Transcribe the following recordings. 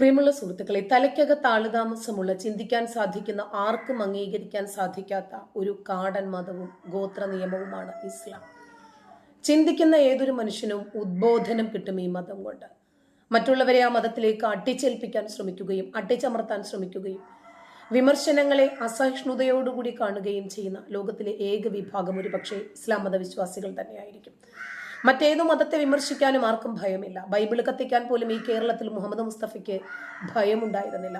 പ്രിയമുള്ള സുഹൃത്തുക്കളെ തലയ്ക്കകത്ത് ആളുതാമസമുള്ള ചിന്തിക്കാൻ സാധിക്കുന്ന ആർക്കും അംഗീകരിക്കാൻ സാധിക്കാത്ത ഒരു കാടൻ മതവും ഗോത്ര നിയമവുമാണ് ഇസ്ലാം. ചിന്തിക്കുന്ന ഏതൊരു മനുഷ്യനും ഉദ്ബോധനം കിട്ടും ഈ മതം കൊണ്ട്. മറ്റുള്ളവരെ ആ മതത്തിലേക്ക് അട്ടിച്ചേൽപ്പിക്കാൻ ശ്രമിക്കുകയും അട്ടിച്ചമർത്താൻ ശ്രമിക്കുകയും വിമർശനങ്ങളെ അസഹിഷ്ണുതയോടുകൂടി കാണുകയും ചെയ്യുന്ന ലോകത്തിലെ ഏക വിഭാഗം ഒരു പക്ഷേ ഇസ്ലാം മതവിശ്വാസികൾ തന്നെയായിരിക്കും. മറ്റേതു മതത്തെ വിമർശിക്കാനും ആർക്കും ഭയമില്ല. ബൈബിൾ കത്തിക്കാൻ പോലും ഈ കേരളത്തിൽ മുഹമ്മദ് മുസ്തഫയ്ക്ക് ഭയമുണ്ടായിരുന്നില്ല.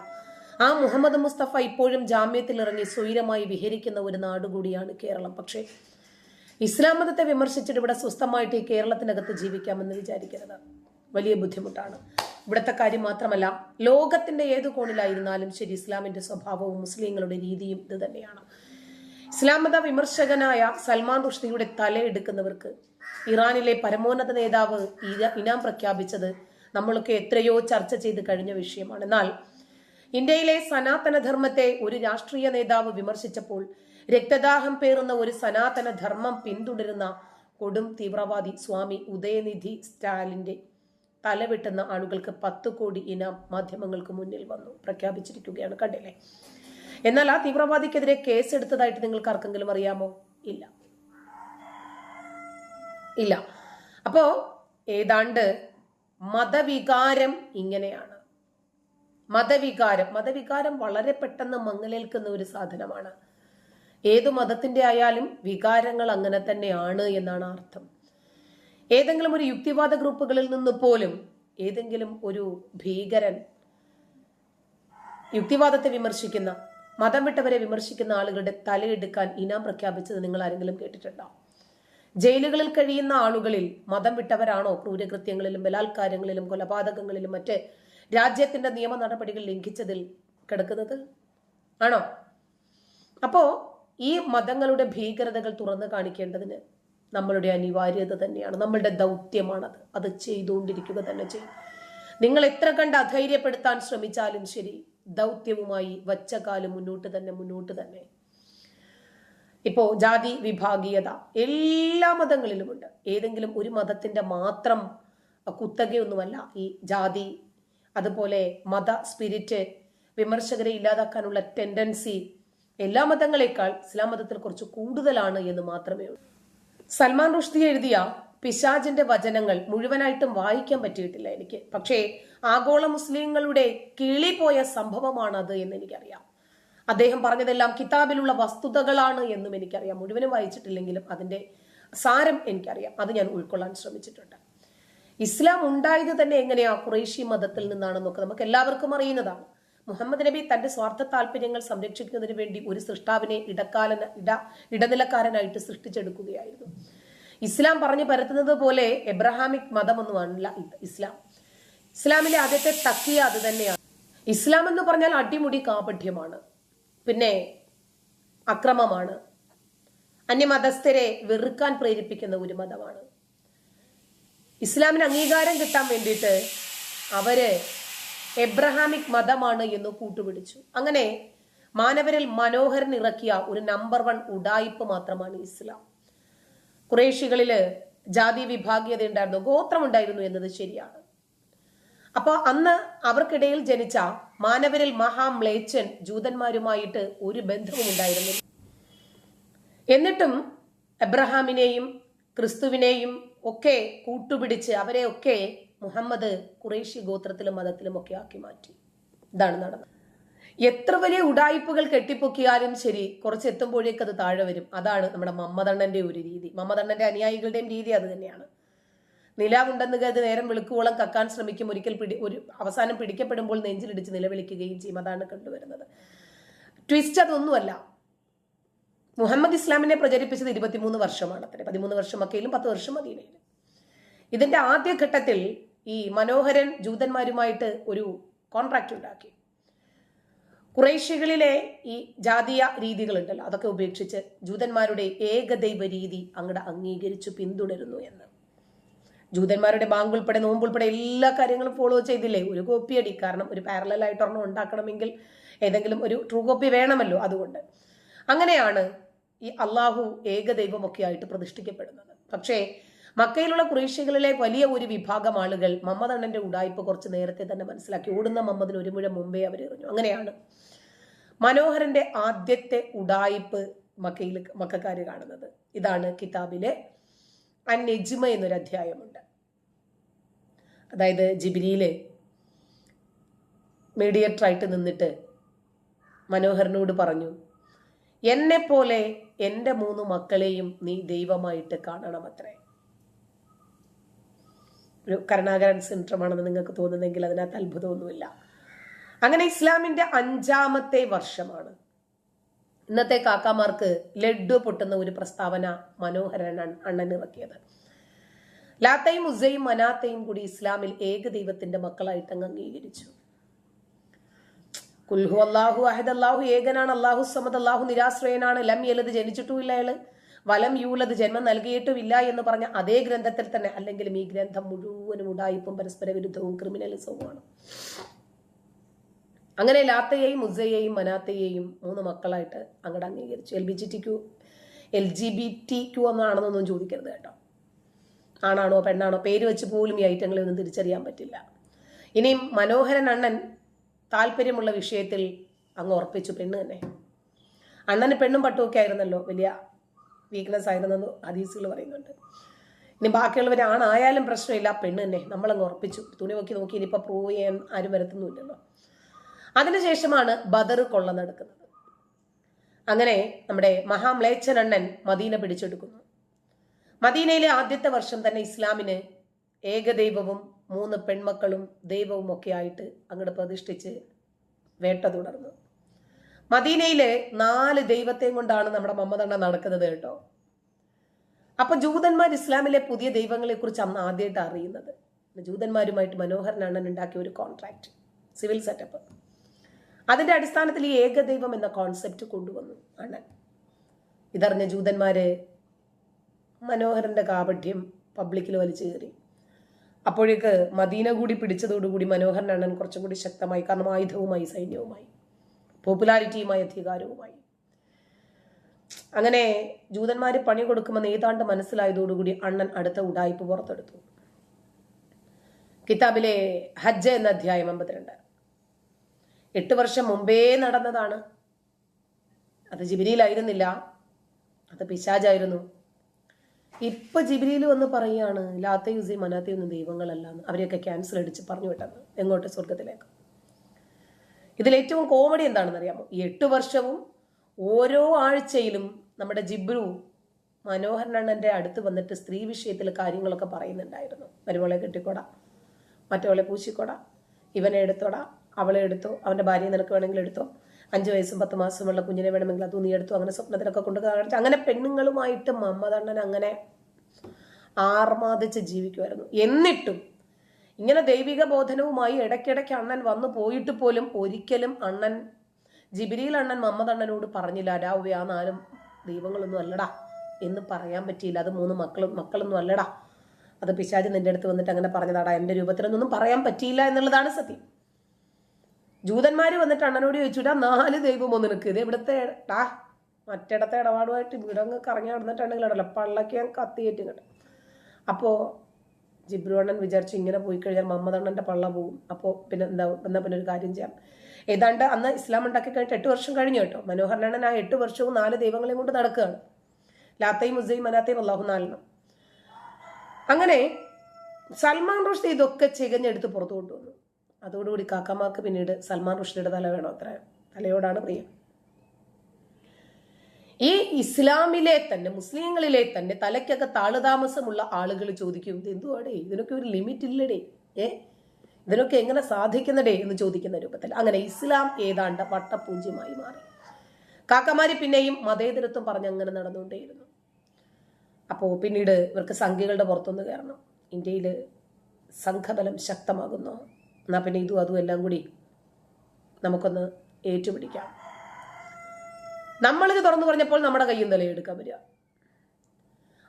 ആ മുഹമ്മദ് മുസ്തഫ ഇപ്പോഴും ജാമ്യത്തിൽ ഇറങ്ങി സ്വൈരമായി വിഹരിക്കുന്ന ഒരു നാടുകൂടിയാണ് കേരളം. പക്ഷേ ഇസ്ലാം മതത്തെ വിമർശിച്ചിട്ട് ഇവിടെ സ്വസ്ഥമായിട്ട് ഈ കേരളത്തിനകത്ത് ജീവിക്കാമെന്ന് വിചാരിക്കരുത്. വലിയ ബുദ്ധിമുട്ടാണ്. ഇവിടുത്തെ കാര്യം മാത്രമല്ല ലോകത്തിന്റെ ഏത് കോണിലായിരുന്നാലും ശരി ഇസ്ലാമിന്റെ സ്വഭാവവും മുസ്ലിങ്ങളുടെ രീതിയും ഇത് തന്നെയാണ്. ഇസ്ലാം മത വിമർശകനായ സൽമാൻ റുഷ്ദിയുടെ തലയെടുക്കുന്നവർക്ക് ഇറാനിലെ പരമോന്നത നേതാവ് ഇനാം പ്രഖ്യാപിച്ചത് നമ്മളൊക്കെ എത്രയോ ചർച്ച ചെയ്ത് കഴിഞ്ഞ വിഷയമാണ്. എന്നാൽ ഇന്ത്യയിലെ സനാതനധർമ്മത്തെ ഒരു രാഷ്ട്രീയ നേതാവ് വിമർശിച്ചപ്പോൾ രക്തദാഹം പേറുന്ന ഒരു സനാതന ധർമ്മം പിന്തുടരുന്ന കൊടും തീവ്രവാദി സ്വാമി ഉദയനിധി സ്റ്റാലിന്റെ തലവെട്ടുന്ന ആളുകൾക്ക് പത്ത് കോടി ഇനം മാധ്യമങ്ങൾക്ക് മുന്നിൽ വന്നു. പ്രഖ്യാപിച്ചിരിക്കുകയാണ് കണ്ടില്ലേ? എന്നാൽ ആ തീവ്രവാദിക്കെതിരെ കേസെടുത്തതായിട്ട് നിങ്ങൾക്ക് ആർക്കെങ്കിലും അറിയാമോ? ഇല്ല. ഇല്ല. അപ്പോ ഏതാണ്ട് മതവികാരം ഇങ്ങനെയാണ്. മതവികാരം. മതവികാരം വളരെ പെട്ടെന്ന് മങ്ങലേൽക്കുന്ന ഒരു സാധനമാണ്. ഏത് മതത്തിന്റെ ആയാലും വികാരങ്ങൾ അങ്ങനെ തന്നെയാണ് എന്നാണ് അർത്ഥം. ഏതെങ്കിലും ഒരു യുക്തിവാദ ഗ്രൂപ്പുകളിൽ നിന്ന് പോലും ഏതെങ്കിലും ഒരു ഭീകരൻ യുക്തിവാദത്തെ വിമർശിക്കുന്ന മതം വിട്ടവരെ വിമർശിക്കുന്ന ആളുകളുടെ തലയെടുക്കാൻ ഇനാം പ്രഖ്യാപിച്ചത് നിങ്ങൾ ആരെങ്കിലും കേട്ടിട്ടുണ്ടോ? ജയിലുകളിൽ കഴിയുന്ന ആളുകളിൽ മതം വിട്ടവരാണോ ക്രൂരകൃത്യങ്ങളിലും ബലാത്കാരങ്ങളിലും കൊലപാതകങ്ങളിലും മറ്റ് രാജ്യത്തിന്റെ നിയമ നടപടികൾ ലംഘിച്ചതിൽ കിടക്കുന്നത്? ആണോ? അപ്പോ ഈ മതങ്ങളുടെ ഭീകരതകൾ തുറന്നു കാണിക്കേണ്ടതിന് നമ്മളുടെ അനിവാര്യത തന്നെയാണ്. നമ്മളുടെ ദൗത്യമാണത്. അത് ചെയ്തുകൊണ്ടിരിക്കുക തന്നെ ചെയ്യും. നിങ്ങൾ എത്ര കണ്ട് അധൈര്യപ്പെടുത്താൻ ശ്രമിച്ചാലും ശരി ദൗത്യവുമായി വച്ച കാലം മുന്നോട്ട് തന്നെ മുന്നോട്ട് തന്നെ. ഇപ്പോ ജാതി വിഭാഗീയത എല്ലാ മതങ്ങളിലുമുണ്ട്. ഏതെങ്കിലും ഒരു മതത്തിന്റെ മാത്രം കുത്തകയൊന്നുമല്ല ഈ ജാതി അതുപോലെ മത സ്പിരിറ്റ് വിമർശകരെ ഇല്ലാതാക്കാനുള്ള ടെൻഡൻസി എല്ലാ മതങ്ങളെക്കാൾ ഇസ്ലാം മതത്തിൽ കുറച്ച് കൂടുതലാണ് എന്ന് മാത്രമേ ഉള്ളൂ. സൽമാൻ റുഷ്ദി എഴുതിയ പിശാജിന്റെ വചനങ്ങൾ മുഴുവനായിട്ടും വായിക്കാൻ പറ്റിയിട്ടില്ല എനിക്ക്. പക്ഷേ ആഗോള മുസ്ലിങ്ങളുടെ കിളി പോയ സംഭവമാണത് എന്ന് എനിക്കറിയാം. അദ്ദേഹം പറഞ്ഞതെല്ലാം കിതാബിലുള്ള വസ്തുതകളാണ് എന്നും എനിക്കറിയാം. മുഴുവനും വായിച്ചിട്ടില്ലെങ്കിലും അതിന്റെ സാരം എനിക്കറിയാം. അത് ഞാൻ ഉൾക്കൊള്ളാൻ ശ്രമിച്ചിട്ടുണ്ട്. ഇസ്ലാം ഉണ്ടായത് തന്നെ എങ്ങനെയാ? ഖുറേഷി മതത്തിൽ നിന്നാണെന്നൊക്കെ നമുക്ക് എല്ലാവർക്കും അറിയുന്നതാണ്. മുഹമ്മദ് നബി തന്റെ സ്വാർത്ഥ താല്പര്യങ്ങൾ സംരക്ഷിക്കുന്നതിന് വേണ്ടി ഒരു സൃഷ്ടാവിനെ ഇടക്കാലന ഇട ഇടനിലക്കാരനായിട്ട് സൃഷ്ടിച്ചെടുക്കുകയായിരുന്നു. ഇസ്ലാം പറഞ്ഞു പരത്തുന്നത് പോലെ എബ്രഹാമിക് മതമൊന്നുമല്ല ഇസ്ലാം. ഇസ്ലാമിലെ ആദ്യത്തെ തക്കിയ അത് തന്നെയാണ്. ഇസ്ലാം എന്ന് പറഞ്ഞാൽ അടിമുടി കാപഠ്യമാണ്. പിന്നെ അക്രമമാണ്. അന്യമതസ്ഥരെ വെറുക്കാൻ പ്രേരിപ്പിക്കുന്ന ഒരു മതമാണ്. ഇസ്ലാമിന് അംഗീകാരം കിട്ടാൻ വേണ്ടിയിട്ട് അവർ എബ്രഹാമിക് മതമാണ് എന്ന് കൂട്ടുപിടിച്ചു. അങ്ങനെ മാനവരിൽ മനോഹരൻ ഇറക്കിയ ഒരു നമ്പർ വൺ ഉടായിപ്പ് മാത്രമാണ് ഇസ്ലാം. കുറേശികളിൽ ജാതി വിഭാഗീയത ഉണ്ടായിരുന്നു ഗോത്രമുണ്ടായിരുന്നു എന്നത് ശരിയാണ്. അപ്പൊ അന്ന് അവർക്കിടയിൽ ജനിച്ച മാനവരിൽ മഹാമ്ലേച്ചൻ ജൂതന്മാരുമായിട്ട് ഒരു ബന്ധവും ഉണ്ടായിരുന്നില്ല. എന്നിട്ടും എബ്രഹാമിനെയും ക്രിസ്തുവിനെയും ഒക്കെ കൂട്ടുപിടിച്ച് അവരെ ഒക്കെ മുഹമ്മദ് കുറേശ്യ ഗോത്രത്തിലും മതത്തിലും ഒക്കെ ആക്കി മാറ്റി. ഇതാണ് നടന്നത്. എത്ര വലിയ ഉടായ്പകൾ കെട്ടിപ്പൊക്കിയാലും ശരി കുറച്ച് എത്തുമ്പോഴേക്ക് അത് താഴെ വരും. അതാണ് നമ്മുടെ മമ്മദണ്ണന്റെ ഒരു രീതി. മമ്മദണ്ണന്റെ അനുയായികളുടെയും രീതി അത് തന്നെയാണ്. നിലാവുണ്ടെന്ന് കരുതി നേരം വെളുക്കുവോളം കക്കാൻ ശ്രമിക്കും. ഒരിക്കൽ പിടി ഒരു അവസാനം പിടിക്കപ്പെടുമ്പോൾ നെഞ്ചിലിടിച്ച് നിലവിളിക്കുകയും ചെയ്യും. അതാണ് കണ്ടുവരുന്നത്. ട്വിസ്റ്റ് അതൊന്നുമല്ല. മുഹമ്മദ് ഇസ്ലാമിനെ പ്രചരിപ്പിച്ചത് ഇരുപത്തിമൂന്ന് വർഷമാണ് അത്ര. പതിമൂന്ന് വർഷം മക്കയിലും പത്ത് വർഷം മദീനയിലും ഇതിന്റെ ആദ്യഘട്ടത്തിൽ ഈ മനോഹരൻ ജൂതന്മാരുമായിട്ട് ഒരു കോൺട്രാക്ട് ഉണ്ടാക്കി. കുറേശ്യകളിലെ ഈ ജാതീയ രീതികളുണ്ടല്ലോ അതൊക്കെ ഉപേക്ഷിച്ച് ജൂതന്മാരുടെ ഏകദൈവ രീതി അങ്ങടെ അംഗീകരിച്ചു പിന്തുടരുന്നു എന്ന്. ജൂതന്മാരുടെ ബാങ്ക് ഉൾപ്പെടെ നോമ്പ് ഉൾപ്പെടെ എല്ലാ കാര്യങ്ങളും ഫോളോ ചെയ്തില്ലേ? ഒരു കോപ്പി അടി. കാരണം ഒരു പാരലൽ ആയിട്ട് ഒരെണ്ണം ഉണ്ടാക്കണമെങ്കിൽ ഏതെങ്കിലും ഒരു ട്രൂ കോപ്പി വേണമല്ലോ അതുകൊണ്ട്. അങ്ങനെയാണ് ഈ അള്ളാഹു ഏകദൈവമൊക്കെ ആയിട്ട് പ്രതിഷ്ഠിക്കപ്പെടുന്നത്. പക്ഷേ മക്കയിലുള്ള കുറേശ്യകളിലെ വലിയ ഒരു വിഭാഗം ആളുകൾ മമ്മദണ്ണന്റെ ഉടായ്പ കുറച്ച് നേരത്തെ തന്നെ മനസ്സിലാക്കി. ഓടുന്ന മമ്മദിന് ഒരു മുഴ മുമ്പേ അവർ എറിഞ്ഞു. അങ്ങനെയാണ് മനോഹരന്റെ ആദ്യത്തെ ഉടായ്പ് മക്കയിൽ മക്കാര് കാണുന്നത്. ഇതാണ് കിതാബിലെ അന്നെജ്മ എന്നൊരു അധ്യായമുണ്ട്. അതായത് ജിബിരിയിലെ മീഡിയേറ്ററായിട്ട് നിന്നിട്ട് മനോഹരനോട് പറഞ്ഞു എന്നെപ്പോലെ എന്റെ മൂന്ന് മക്കളെയും നീ ദൈവമായിട്ട് കാണണമത്രേ. ഒരു കരുണാകരൻ സിൻഡ്രമാണെന്ന് നിങ്ങൾക്ക് തോന്നുന്നെങ്കിൽ അതിനകത്ത് അത്ഭുതമൊന്നുമില്ല. അങ്ങനെ ഇസ്ലാമിന്റെ അഞ്ചാമത്തെ വർഷമാണ്. ഇന്നത്തെ കാക്കാമാർക്ക് ലഡ്ഡു പൊട്ടുന്ന ഒരു പ്രസ്താവന മനോഹരൻ അണ്ണൻ ഇറക്കിയത് ലാത്തയും ഉസയും മനാത്തയും കൂടി ഇസ്ലാമിൽ ഏക ദൈവത്തിന്റെ മക്കളായിട്ട് അങ്ങ് അംഗീകരിച്ചു. കുൽഹു അള്ളാഹു അഹദ് അള്ളാഹു ഏകനാണ് അള്ളാഹു സമദ് അള്ളാഹു നിരാശ്രയനാണ്. ലം യലത് ജനിച്ചിട്ടുമില്ല അയാൾ. വലം യൂലത് ജന്മം നൽകിയിട്ടുമില്ല എന്ന് പറഞ്ഞ അതേ ഗ്രന്ഥത്തിൽ തന്നെ അല്ലെങ്കിലും ഈ ഗ്രന്ഥം മുഴുവനും ഉടായിപ്പും പരസ്പര വിരുദ്ധവും ക്രിമിനലിസവുമാണ്. അങ്ങനെ ലാത്തയെയും മുസയെയും മനാത്തയെയും മൂന്ന് മക്കളായിട്ട് അങ്ങോട്ട് അംഗീകരിച്ചു. L B G T Q L G B T Q എന്നാണെന്നൊന്നും ചോദിക്കരുത് കേട്ടോ. ആണാണോ പെണ്ണാണോ പേര് വെച്ച് പോലും ഈ ഐറ്റങ്ങളെ ഒന്നും തിരിച്ചറിയാൻ പറ്റില്ല. ഇനിയും മനോഹരൻ അണ്ണൻ താല്പര്യമുള്ള വിഷയത്തിൽ അങ്ങ് ഉറപ്പിച്ചു പെണ്ണ് തന്നെ. അണ്ണന് പെണ്ണും പട്ടുമൊക്കെ ആയിരുന്നല്ലോ വലിയ വീക്ക്നെസ് ആയിരുന്നെന്ന് ഹദീസുകൾ പറയുന്നുണ്ട്. ഇനി ബാക്കിയുള്ളവർ ആണായാലും പ്രശ്നമില്ല പെണ്ണ് തന്നെ. നമ്മളങ്ങ് ഉറപ്പിച്ചു. തുണി നോക്കി നോക്കി ഇനിയിപ്പോൾ പ്രൂവ് ചെയ്യാൻ ആരും വരുത്തുന്നില്ലല്ലോ അതിനുശേഷമാണ് ബദർ കൊള്ള നടക്കുന്നത്. അങ്ങനെ നമ്മുടെ മഹാമ്ലേച്ചനണ്ണൻ മദീന പിടിച്ചെടുക്കുന്നു. മദീനയിലെ ആദ്യത്തെ വർഷം തന്നെ ഇസ്ലാമിന് ഏകദൈവവും മൂന്ന് പെൺമക്കളും ദൈവവും ഒക്കെ ആയിട്ട് അങ്ങോട്ട് പ്രതിഷ്ഠിച്ച് വേട്ട തുടർന്നു. മദീനയിലെ നാല് ദൈവത്തെയും കൊണ്ടാണ് നമ്മുടെ മമ്മതണ്ണ നടക്കുന്നത് കേട്ടോ. അപ്പൊ ജൂതന്മാർ ഇസ്ലാമിലെ പുതിയ ദൈവങ്ങളെ കുറിച്ച് അന്ന് ആദ്യമായിട്ട് അറിയുന്നത്. ജൂതന്മാരുമായിട്ട് മനോഹരൻ അണ്ണൻ ഉണ്ടാക്കിയ ഒരു കോൺട്രാക്ട് സിവിൽ സെറ്റപ്പ് അതിന്റെ അടിസ്ഥാനത്തിൽ ഈ ഏകദൈവം എന്ന കോൺസെപ്റ്റ് കൊണ്ടുവന്നു. ആണ് ഇതറിഞ്ഞ ജൂതന്മാർ മനോഹരന്റെ കാപഠ്യം പബ്ലിക്കിൽ വലിച്ചു കയറി. അപ്പോഴേക്ക് മദീന കൂടി പിടിച്ചതോടുകൂടി മനോഹരൻ അണ്ണൻ കുറച്ചും കൂടി ശക്തമായി കാരണം ആയുധവുമായി സൈന്യവുമായി പോപ്പുലാരിറ്റിയുമായി അധികാരവുമായി. അങ്ങനെ ജൂതന്മാർ പണി കൊടുക്കുമെന്ന് ഏതാണ്ട് മനസ്സിലായതോടുകൂടി അണ്ണൻ അടുത്ത ഉടായ്പ പുറത്തെടുത്തു. കിതാബിലെ ഹജ്ജ എന്ന അധ്യായം അമ്പത്തിരണ്ട്. എട്ട് വർഷം മുമ്പേ നടന്നതാണ്. അത് ജിബിരിയിലായിരുന്നില്ല. അത് പിശാജായിരുന്നു ഇപ്പൊ ജിബിരിയിൽ വന്ന് പറയുകയാണ് ലാത്ത യൂസി മനാത്ത ഒന്നും ദൈവങ്ങളല്ല അവരെയൊക്കെ ക്യാൻസൽ അടിച്ച് പറഞ്ഞു വിട്ടത് എങ്ങോട്ട്? സ്വർഗത്തിലേക്ക് ഇതിലേറ്റവും കോമഡി എന്താണെന്ന് അറിയാമോ ഈ എട്ട് വർഷവും ഓരോ ആഴ്ചയിലും നമ്മുടെ ജിബ്രു മനോഹരനണ്ണന്റെ അടുത്ത് വന്നിട്ട് സ്ത്രീ വിഷയത്തിൽ കാര്യങ്ങളൊക്കെ പറയുന്നുണ്ടായിരുന്നു. മരുമോളെ കെട്ടിക്കൊട മറ്റവളെ പൂശിക്കൊട ഇവനെ എടുത്തോടാ. അവളെ എടുത്തോ അവന്റെ ഭാര്യയെ നിനക്ക് വേണമെങ്കിൽ എടുത്തോ അഞ്ച് വയസ്സും പത്ത് മാസമുള്ള കുഞ്ഞിനെ വേണമെങ്കിൽ അത് നീ എടുത്തു അങ്ങനെ സ്വപ്നത്തിലൊക്കെ കൊണ്ട് കാണിച്ചു അങ്ങനെ പെണ്ണുങ്ങളുമായിട്ട് മമ്മദണ്ണൻ അങ്ങനെ ആർമാദിച്ച് ജീവിക്കുമായിരുന്നു എന്നിട്ടും ഇങ്ങനെ ദൈവിക ബോധനവുമായി ഇടയ്ക്കിടയ്ക്ക് അണ്ണൻ വന്നു പോയിട്ട് പോലും ഒരിക്കലും അണ്ണൻ ജിബിരിയിൽ അണ്ണൻ മമ്മദണ്ണനോട് പറഞ്ഞില്ല രാവ്യ ആ ദൈവങ്ങളൊന്നും അല്ലടാ എന്ന് പറയാൻ പറ്റിയില്ല. അത് മൂന്ന് മക്കളും മക്കളൊന്നും അല്ലടാ. അത് പിശാജ് നിന്റെ അടുത്ത് വന്നിട്ട് അങ്ങനെ പറഞ്ഞതാടാ എന്റെ രൂപത്തിലൊന്നും പറയാൻ പറ്റിയില്ല എന്നുള്ളതാണ് സത്യം. ജൂതന്മാര് വന്നിട്ട് അണ്ണനോട് ചോദിച്ചുടാ നാല് ദൈവം ഒന്ന് നിനക്ക്. ഇത് ഇവിടുത്തെ ടാ മറ്റിടത്തെ ഇടപാടുമായിട്ട് ഇവിടെ അങ്ങ് കറങ്ങി നടന്നിട്ടുണ്ടെങ്കിലല്ലോ പള്ളക്ക് ഞാൻ കത്തിയേറ്റ് കേട്ടോ അപ്പോൾ ജിബ്രുവണ്ണൻ വിചാരിച്ചു ഇങ്ങനെ പോയി കഴിഞ്ഞാൽ മമ്മദണ്ണന്റെ പള്ള പോകും. അപ്പോൾ പിന്നെ എന്താ എന്നാൽ പിന്നെ ഒരു കാര്യം ചെയ്യാം. ഏതാണ്ട് അന്ന് ഇസ്ലാം ഉണ്ടാക്കി കഴിഞ്ഞിട്ട് എട്ട് വർഷം കഴിഞ്ഞു കേട്ടോ. മനോഹരണ്ണൻ ആ എട്ട് വർഷവും നാല് ദൈവങ്ങളെയും കൊണ്ട് നടക്കുകയാണ്. ലാത്തയും മുസയും മനാത്തയും അള്ളാഹു നാലിനും. അങ്ങനെ സൽമാൻ റോഷ് ഇതൊക്കെ ചികഞ്ഞെടുത്ത് പുറത്തു കൊണ്ടുവന്നു. അതോടുകൂടി കാക്കമാർക്ക് പിന്നീട് സൽമാൻ റുഷ്ദിയുടെ തല വേണോ അത്ര. തലയോടാണ് പ്രിയം. ഈ ഇസ്ലാമിലെ തന്നെ മുസ്ലിങ്ങളിലെ തന്നെ തലയ്ക്കൊക്കെ താളുതാമസമുള്ള ആളുകൾ ചോദിക്കും എന്തുവാടേ? ഇതിനൊക്കെ ഒരു ലിമിറ്റ് ഇല്ലടേ. ഏ? ഇതിനൊക്കെ എങ്ങനെ സാധിക്കുന്നടേ എന്ന് ചോദിക്കുന്ന രൂപത്തിൽ. അങ്ങനെ ഇസ്ലാം ഏതാണ്ട് വട്ടപൂജ്യമായി മാറി. കാക്കമാര് പിന്നെയും മതേതരത്വം പറഞ്ഞ് അങ്ങനെ നടന്നുകൊണ്ടേയിരുന്നു. അപ്പോൾ പിന്നീട് ഇവർക്ക് സംഖ്യകളുടെ പുറത്തൊന്ന് കയറണം. ഇന്ത്യയിൽ സംഘബലം ശക്തമാകുന്നു. എന്നാൽ പിന്നെ ഇതും അതും എല്ലാം കൂടി നമുക്കൊന്ന് ഏറ്റുപിടിക്കാം. നമ്മളിത് തുറന്നു പറഞ്ഞപ്പോൾ നമ്മുടെ കയ്യിൽ എടുക്കാൻ വരിക?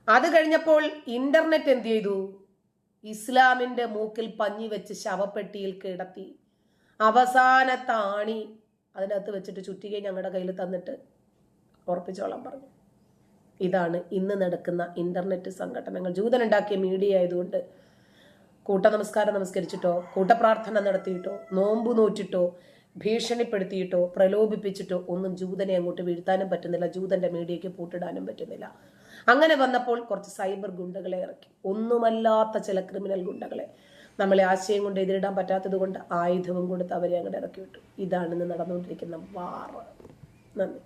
അത് കഴിഞ്ഞപ്പോൾ ഇന്റർനെറ്റ് എന്ത് ചെയ്തു? ഇസ്ലാമിന്റെ മൂക്കിൽ പഞ്ഞി വെച്ച് ശവപ്പെട്ടിയിൽ കിടത്തി. അവസാനത്തെ ആണി അതിനകത്ത് വെച്ചിട്ട് ചുറ്റികയും ഞങ്ങളുടെ കയ്യിൽ തന്നിട്ട് ഉറപ്പിച്ചോളാം പറഞ്ഞു. ഇതാണ് ഇന്ന് നടക്കുന്ന ഇന്റർനെറ്റ് സംഘടനകൾ ജൂതനുണ്ടാക്കിയ മീഡിയ ആയതുകൊണ്ട് കൂട്ട നമസ്കാരം നമസ്കരിച്ചിട്ടോ കൂട്ടപ്രാർത്ഥന നടത്തിയിട്ടോ നോമ്പ് നോറ്റിട്ടോ ഭീഷണിപ്പെടുത്തിയിട്ടോ പ്രലോഭിപ്പിച്ചിട്ടോ ഒന്നും ജൂതനെ അങ്ങോട്ട് വീഴ്ത്താനും പറ്റുന്നില്ല ജൂതന്റെ മീഡിയയ്ക്ക് പൂട്ടിടാനും പറ്റുന്നില്ല. അങ്ങനെ വന്നപ്പോൾ കുറച്ച് സൈബർ ഗുണ്ടകളെ ഇറക്കി. ഒന്നുമല്ലാത്ത ചില ക്രിമിനൽ ഗുണ്ടകളെ. നമ്മളെ ആശയം കൊണ്ട് എതിരിടാൻ പറ്റാത്തത് കൊണ്ട് ആയുധവും കൊടുത്ത് അവരെ അങ്ങോട്ട് ഇറക്കി വിട്ടു. ഇതാണ് ഇന്ന് നടന്നുകൊണ്ടിരിക്കുന്ന വാർ. നന്ദി.